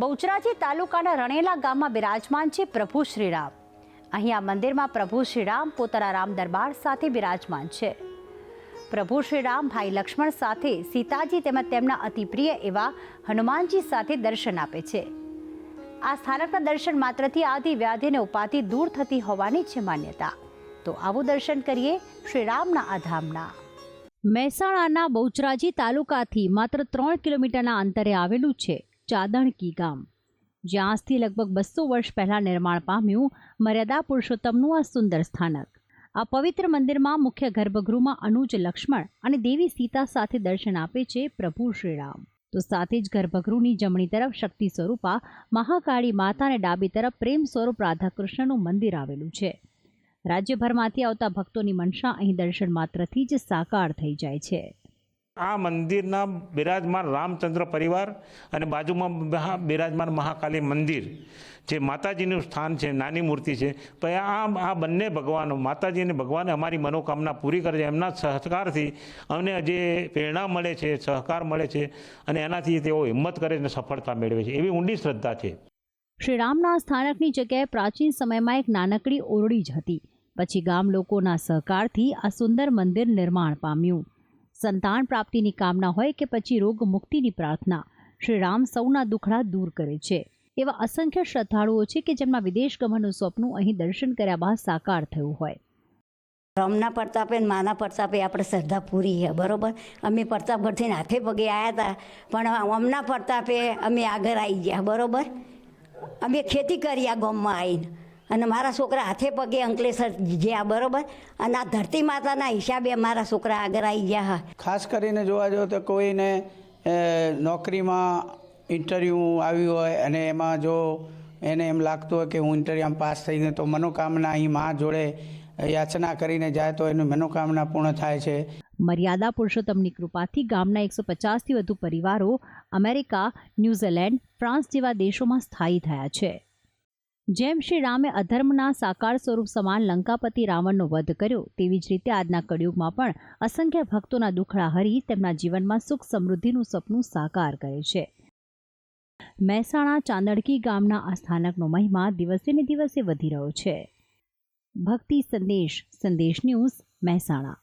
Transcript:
બહુચરાજી તાલુકાના રણેલા ગામમાં બિરાજમાન છે પ્રભુ શ્રીરામ. અહીં આ મંદિરમાં પ્રભુ શ્રીરામ પોતાના રામ દરબાર સાથે બિરાજમાન છે. પ્રભુ શ્રીરામ ભાઈ લક્ષ્મણ સાથે, સીતાજી તેમજ તેમના અતિ પ્રિય એવા હનુમાનજી સાથે દર્શન આપે છે. આ સ્થાનકના દર્શન માત્રથી આદિ વ્યાધિને ઉપાધિ દૂર થતી હોવાની છે માન્યતા. તો આવું દર્શન કરીએ શ્રીરામના આ ધામના. મહેસાણાના બહુચરાજી તાલુકાથી માત્ર ત્રણ કિલોમીટરના અંતરે આવેલું છે. ચાદણકી ગામ. જ્યાં લગભગ બસો વર્ષ પહેલાં નિર્માણ પામ્યું મર્યાદા પુરુષોત્તમનું આ સુંદર સ્થાનક. આ પવિત્ર મંદિરમાં મુખ્ય ગર્ભગૃહમાં અનુજ લક્ષ્મણ અને દેવી સીતા સાથે દર્શન આપે છે પ્રભુ શ્રીરામ. તો સાથે જ ગર્ભગૃહની જમણી તરફ શક્તિ સ્વરૂપા, મહાકાળી માતા અને ડાબી તરફ પ્રેમ સ્વરૂપ રાધાકૃષ્ણનું મંદિર આવેલું છે. રાજ્યભરમાંથી આવતા ભક્તોની મનસા અહીં દર્શન માત્રથી જ સાકાર થઈ જાય છે. આ મંદિરના બિરાજમાન રામચંદ્ર પરિવાર અને બાજુમાં બિરાજમાન મહાકાલી મંદિર, જે માતાજીનું સ્થાન છે, નાની મૂર્તિ છે પણ આ આ બંને ભગવાનો, માતાજી અને ભગવાને અમારી મનોકામના પૂરી કરે છે, એમના સહકારથી અમને જે પ્રેરણા મળે છે, સહકાર મળે છે, અને એનાથી તેઓ હિંમત કરે અને સફળતા મેળવે છે. એવી ઊંડી શ્રદ્ધા છે. શ્રી રામના સ્થાનકની જગ્યાએ પ્રાચીન સમયમાં એક નાનકડી ઓરડી જ હતી. પછી ગામ લોકોના સહકારથી આ સુંદર મંદિર નિર્માણ પામ્યું. સંતાન પ્રાપ્તિની કામના હોય કે પછી રોગ મુક્તિની પ્રાર્થના, શ્રી રામ સૌના દુખડા દૂર કરે છે. એવા અસંખ્ય શ્રદ્ધાળુઓ છે કે જેમના વિદેશ ગમનનું સ્વપ્ન અહીં દર્શન કર્યા બાદ સાકાર થયું હોય. રમના પ્રતાપે માના પ્રતાપે આપણે શ્રદ્ધા પૂરી છે, બરોબર? અમે પ્રતાપગઢથી હાથે પગે આવ્યા હતા પણ અમના પ્રતાપે અમે આગળ આવી ગયા, બરોબર? અમે ખેતી કરી આ ગામમાં આવીને. અને મારા છોકરા હાથે પગે અંકલેશ્વર ગયા બરોબર અને આ ધરતી માતાના હિસાબે મારા છોકરા આગળ આવી ગયા હા. ખાસ કરીને જોવા જાઓ તો કોઈને નોકરીમાં ઇન્ટરવ્યૂ આવ્યું હોય અને એમાં જો એને એમ લાગતું હોય કે હું ઇન્ટરવ્યુમાં પાસ થઈને તો મનોકામના અહીં મા જોડે યાચના કરીને જાય તો એની મનોકામના પૂર્ણ થાય છે. મર્યાદા પુરુષોત્તમની કૃપાથી ગામના એકસો પચાસથી વધુ પરિવારો અમેરિકા ન્યૂઝીલેન્ડ ફ્રાન્સ જેવા દેશોમાં સ્થાયી થયા છે. જેમ શ્રી રામે અધર્મના સાકાર સ્વરૂપ સમાન લંકાપતિ રાવણનો વધ કર્યો, તેવી જ રીતે આજના કળિયુગમાં પણ અસંખ્ય ભક્તોના દુખડા હરી તેમના જીવનમાં સુખ સમૃદ્ધિનું સપનું સાકાર કરે છે. મહેસાણા ચાંદડકી ગામના આ સ્થાનકનો મહિમા દિવસે ને દિવસે વધી રહ્યો છે. ભક્તિ સંદેશ સંદેશ ન્યૂઝ, મહેસાણા.